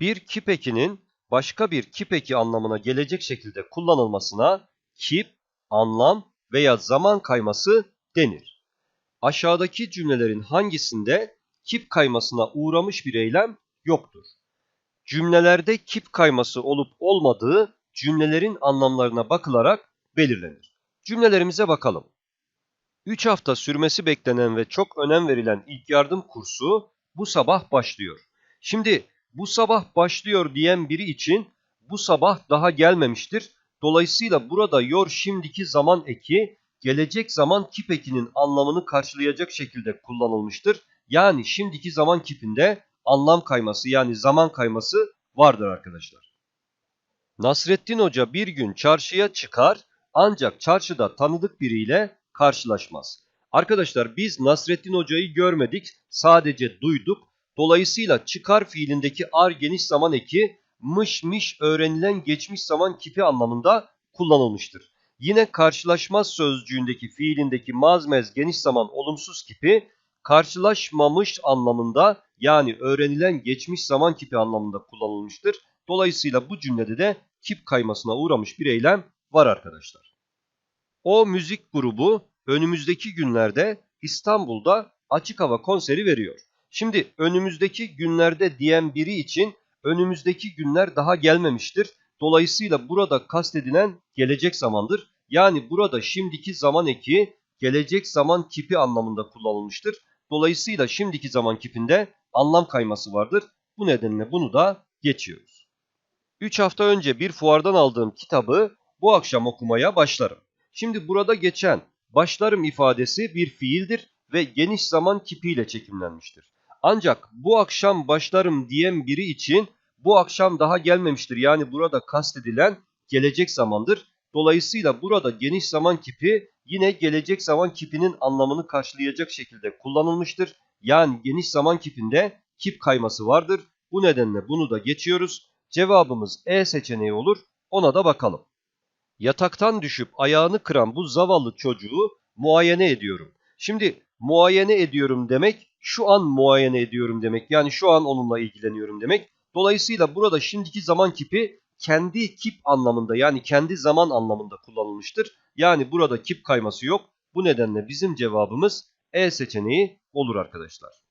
Bir kip ekinin başka bir kip eki anlamına gelecek şekilde kullanılmasına kip, anlam veya zaman kayması denir. Aşağıdaki cümlelerin hangisinde kip kaymasına uğramış bir eylem yoktur? Cümlelerde kip kayması olup olmadığı cümlelerin anlamlarına bakılarak belirlenir. Cümlelerimize bakalım. 3 hafta sürmesi beklenen ve çok önem verilen ilk yardım kursu bu sabah başlıyor. Şimdi bu sabah başlıyor diyen biri için bu sabah daha gelmemiştir. Dolayısıyla burada yor şimdiki zaman eki gelecek zaman kip ekinin anlamını karşılayacak şekilde kullanılmıştır. Yani şimdiki zaman kipinde anlam kayması yani zaman kayması vardır arkadaşlar. Nasrettin Hoca bir gün çarşıya çıkar ancak çarşıda tanıdık biriyle karşılaşmaz. Arkadaşlar biz Nasrettin Hoca'yı görmedik, sadece duyduk. Dolayısıyla çıkar fiilindeki ar geniş zaman eki mış miş öğrenilen geçmiş zaman kipi anlamında kullanılmıştır. Yine karşılaşmaz sözcüğündeki fiilindeki mazmez geniş zaman olumsuz kipi karşılaşmamış anlamında yani öğrenilen geçmiş zaman kipi anlamında kullanılmıştır. Dolayısıyla bu cümlede de kip kaymasına uğramış bir eylem var arkadaşlar. O müzik grubu önümüzdeki günlerde İstanbul'da açık hava konseri veriyor. Şimdi önümüzdeki günlerde diyen biri için önümüzdeki günler daha gelmemiştir. Dolayısıyla burada kastedilen gelecek zamandır. Yani burada şimdiki zaman eki gelecek zaman kipi anlamında kullanılmıştır. Dolayısıyla şimdiki zaman kipinde anlam kayması vardır. Bu nedenle bunu da geçiyoruz. 3 hafta önce bir fuardan aldığım kitabı bu akşam okumaya başlarım. Şimdi burada geçen başlarım ifadesi bir fiildir ve geniş zaman kipiyle çekimlenmiştir. Ancak bu akşam başlarım diyen biri için bu akşam daha gelmemiştir. Yani burada kastedilen gelecek zamandır. Dolayısıyla burada geniş zaman kipi yine gelecek zaman kipinin anlamını karşılayacak şekilde kullanılmıştır. Yani geniş zaman kipinde kip kayması vardır. Bu nedenle bunu da geçiyoruz. Cevabımız E seçeneği olur. Ona da bakalım. Yataktan düşüp ayağını kıran bu zavallı çocuğu muayene ediyorum. Şimdi muayene ediyorum demek şu an muayene ediyorum demek. Yani şu an onunla ilgileniyorum demek. Dolayısıyla burada şimdiki zaman kipi kendi kip anlamında yani kendi zaman anlamında kullanılmıştır. Yani burada kip kayması yok. Bu nedenle bizim cevabımız E seçeneği olur arkadaşlar.